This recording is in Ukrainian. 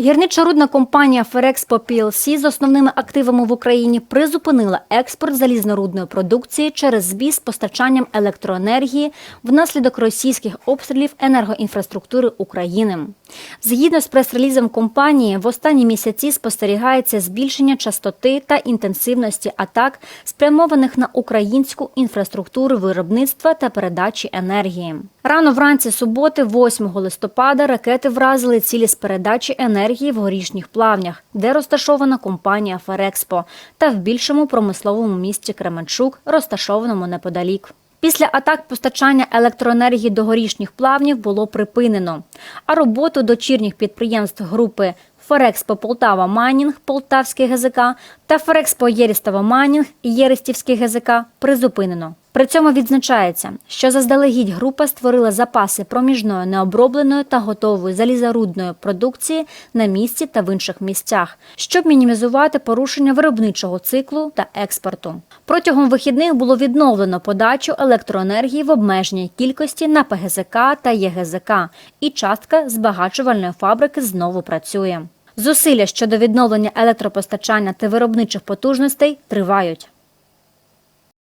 Гірничорудна компанія Ферекспо PLC з основними активами в Україні призупинила експорт залізнорудної продукції через збій з постачанням електроенергії внаслідок російських обстрілів енергоінфраструктури України. Згідно з прес-релізом компанії, в останні місяці спостерігається збільшення частоти та інтенсивності атак, спрямованих на українську інфраструктуру виробництва та передачі енергії. Рано вранці суботи, 8 листопада, ракети вразили цілі з передачі енергії в горішніх плавнях, де розташована компанія Ферекспо, та в більшому промисловому місті Кременчук, розташованому неподалік. Після атак постачання електроенергії до горішніх плавнів було припинено, а роботу дочірніх підприємств групи Ферекспо Полтава Майнінг Полтавський ГЗК та Ферекспо Єрістава Майнінг Єристівський ГЗК призупинено. При цьому відзначається, що заздалегідь група створила запаси проміжної необробленої та готової залізорудної продукції на місці та в інших місцях, щоб мінімізувати порушення виробничого циклу та експорту. Протягом вихідних було відновлено подачу електроенергії в обмеженій кількості на ПГЗК та ЄГЗК, і частка збагачувальної фабрики знову працює. Зусилля щодо відновлення електропостачання та виробничих потужностей тривають.